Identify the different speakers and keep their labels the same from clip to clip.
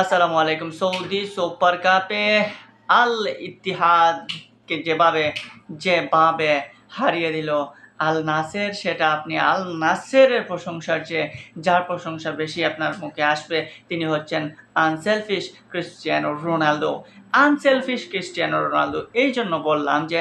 Speaker 1: আসসালামু Saudi super কাপে আল ইতিহাদকে যেভাবে যেভাবে হারিয়ে দিল আল নাসের সেটা আপনি আল নাসেরের প্রশংসার চেয়ে, যার প্রশংসা বেশি আপনার মুখে আসবে, তিনি হচ্ছেন unselfish Cristiano Ronaldo unselfish Cristiano Ronaldo এই জন্য বললাম যে,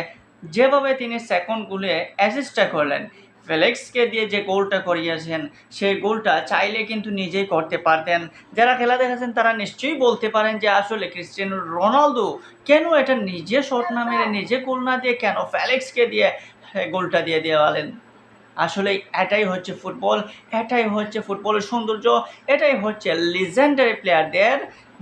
Speaker 1: যেভাবে তিনি সেকেন্ড গোলে অ্যাসিস্টটা করলেন ফেলেক্সকে দিয়ে যে গোলটা করিয়েছেন, সেই গোলটা চাইলে কিন্তু নিজেই করতে পারতেন। যারা খেলা দেখেছেন তারা নিশ্চয়ই বলতে পারেন যে আসলে ক্রিস্টিয়ানো রোনালদো কেন এটা নিজে শট না মেরে, নিজে গোল না দিয়ে কেন ফেলেক্সকে দিয়ে গোলটা দিয়ে দেওয়ালেন? আসলে এটাই হচ্ছে ফুটবল, এটাই হচ্ছে ফুটবলের সৌন্দর্য, এটাই হচ্ছে লিজেন্ডারি প্লেয়ারদের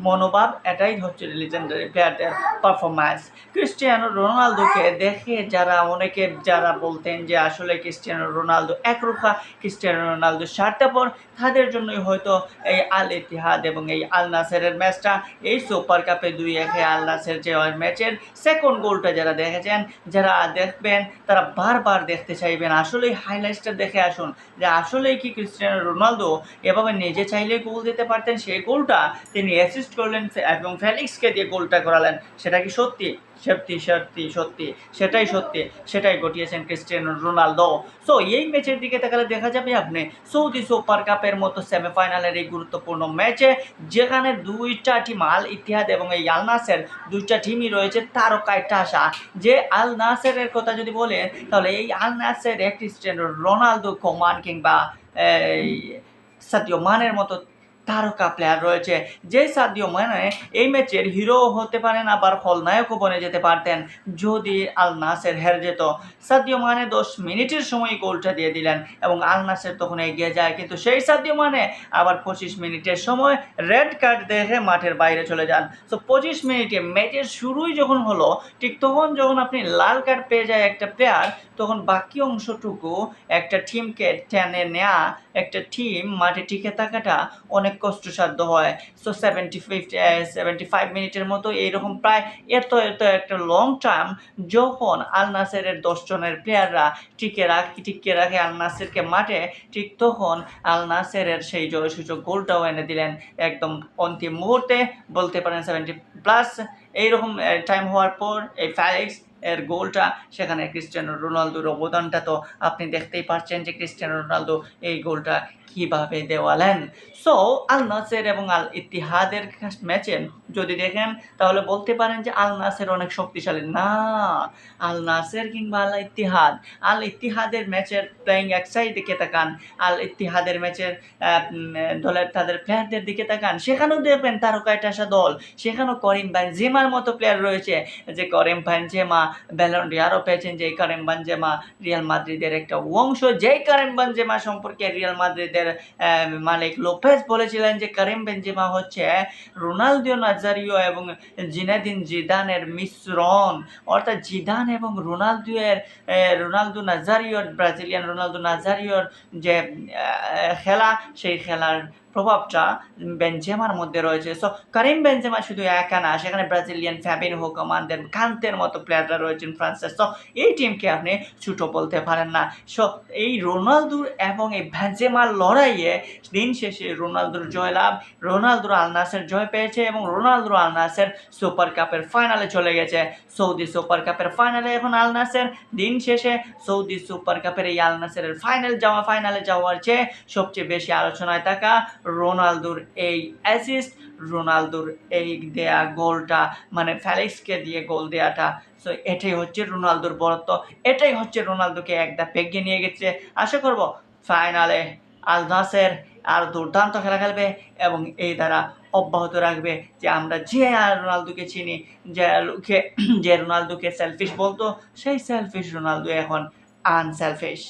Speaker 1: মনোভাব এটাই হচ্ছে লিজেন্ডারি প্লেয়ারদের পারফরম্যান্স ক্রিস্টিয়ানো রোনালদোকে দেখে যারা অনেকে যারা বলতেন যে আসলে ক্রিস্টিয়ানো রোনালদো একরুখা, ক্রিস্টিয়ানো রোনালদো স্বার্থপর, তাদের জন্যই হয়তো এই আল ইতিহাদ এবং এই আল নাসেরের ম্যাচটা, এই সুপার কাপে দুই একে আল নাসের যে ম্যাচের সেকেন্ড গোলটা যারা দেখেছেন, যারা দেখবেন, তারা বারবার দেখতে চাইবেন। আসলেই হাইলাইটসটা দেখে আসুন যে আসলেই কি ক্রিস্টিয়ানো রোনালদো এভাবে নিজে চাইলে গোল দিতে পারতেন, সেই গোলটা তিনি অ্যাসিস্ট করলেন এবং ফেলিক্সকে দিয়ে গোলটা করালেন। সেটা কি সত্যি? সত্যি সত্যি সত্যি। সেটাই সত্যি। সেটাই ঘটিয়েছেন ক্রিস্টিয়ানো রোনালদো। সো এই ম্যাচের দিকে তাকালে দেখা যাবে আপনি, সৌদি সুপার কাপের মতো সেমিফাইনালের এই গুরুত্বপূর্ণ ম্যাচে, যেখানে দুইটা টিম আল ইতিহাদ এবং এই আল নাসের দুইটা টিমই রয়েছে তারকায় টাসা। যে আল নাসেরের কথা যদি বলেন, তাহলে এই Al Nassr Cristiano Ronaldo, Coman কিংবা সাদিও মানের মতো তারকা প্লেয়ার রয়েছে। যে সাদিও মানে এই ম্যাচের হিরো হতে পারেন, আবার খলনায়কও বনে যেতে পারতেন, যদি আল নাসের হেরে যেত। সাদিও মানে দশ মিনিটের সময় গোলটা দিয়ে দিলেন এবং আল নাসের তখন এগিয়ে যায়। কিন্তু সেই সাদিও মানে আবার পঁচিশ মিনিটের সময় রেড কার্ড দেখে মাঠের বাইরে চলে যান। তো পঁচিশ মিনিটে ম্যাচের শুরুই যখন হলো, ঠিক তখন যখন আপনি লাল কার্ড পেয়ে যায় একটা প্লেয়ার তখন বাকি অংশটুকু একটা টিমকে টেনে নেওয়া একটা টিম মাঠে টিকে থাকাটা অনেক কষ্টসাধ্য হয়। So seventy fifty seventy five মিনিটের মতো এইরকম প্রায় এত এত একটা লং টার্ম যখন আল নাসেরের দশজনের প্লেয়াররা টিকে রাখ, টিকে রাখে আল নাসেরকে মাঠে, ঠিক তখন আল নাসেরের সেই জয়সূচক গোলটাও এনে দিলেন একদম অন্তিম মুহূর্তে। বলতে পারেন সেভেন্টি প্লাস এইরকম টাইম হওয়ার পর এই ফ্যালেক্স এর গোলটা সেখানে ক্রিস্টিয়ানো রোনালদোর অবদানটা তো আপনি দেখতেই পাচ্ছেন যে ক্রিস্টিয়ানো রোনালদো এই গোলটা কীভাবে দেওয়ালেন। সো আল নাসের এবং আল ইতিহাদের ম্যাচে যদি দেখেন, তাহলে বলতে পারেন যে আল নাসের অনেক শক্তিশালী। না, আল নাসের কিংবা আল ইতিহাদ আল ইতিহাদের ম্যাচের প্লেয়িং একসাইড দিকে তাকান। আল ইতিহাদের ম্যাচের দলের, তাদের প্লেয়ারদের দিকে তাকান। সেখানেও দেখবেন তারকায় টাসা দল। সেখানেও করিম বানজেমার মতো প্লেয়ার রয়েছে, যে করিম বানজেমা ব্যালন আরও পেয়েছেন, যে করিম বানজেমা রিয়াল মাদ্রিদের একটা অংশ। যেই করিম বানজেমা সম্পর্কে রিয়াল মাদ্রিদের মালিক লোপেজ বলেছিলেন যে করিম বেনজেমা হচ্ছে রোনালদিও নাজারিও এবং জিনেদিন জিদানের মিশ্রণ। অর্থাৎ জিদান এবং রোনালদোয়ের রোনালদো নাজারিওর, ব্রাজিলিয়ান রোনালদো নাজারিওর যে খেলা, সেই খেলার প্রভাবটা বেনজেমার মধ্যে রয়েছে। সো করিম বেনজেমা শুধু একা না, সেখানে ব্রাজিলিয়ান ফ্যাবিন হোকমানদের কান্তের মতো প্লেয়াররা রয়েছেন ফ্রান্সের সো এই টিমকে আপনি ছুটো বলতে পারেন না। সো এই রোনালদোর এবং এই বেনজেমার লড়াইয়ে দিন শেষে রোনালদোর জয়লাভ, রোনালদোর আলনাসের জয় পেয়েছে এবং রোনালদোর আলনাসের সুপার কাপের ফাইনালে চলে গেছে। সৌদি সুপার কাপের ফাইনালে এখন আলনাসের দিন শেষে সৌদি সুপার কাপের এই আলনাসের ফাইনাল যাওয়া ফাইনালে যাওয়ার চেয়ে সবচেয়ে বেশি আলোচনায় থাকা রোনালদোর এই অ্যাসিস্ট রোনালদোর এই দেয়া গোলটা মানে ফ্যালিক্সকে দিয়ে গোল দেয়াটা। সো এটাই হচ্ছে রোনালদোর বরত্ব। এটাই হচ্ছে রোনালদোকে একদা ধাপ এগিয়ে নিয়ে গেছে। আশা করব ফাইনালে আল নাসের আর দুর্দান্ত খেলা খেলবে এবং এই দ্বারা অব্যাহত রাখবে যে আমরা যে আর রোনালদোকে চিনি, যে লোকে যে রোনালদোকে সেলফিশ বলতো, সেই সেলফিশ রোনালদো এখন আনসেলফিশ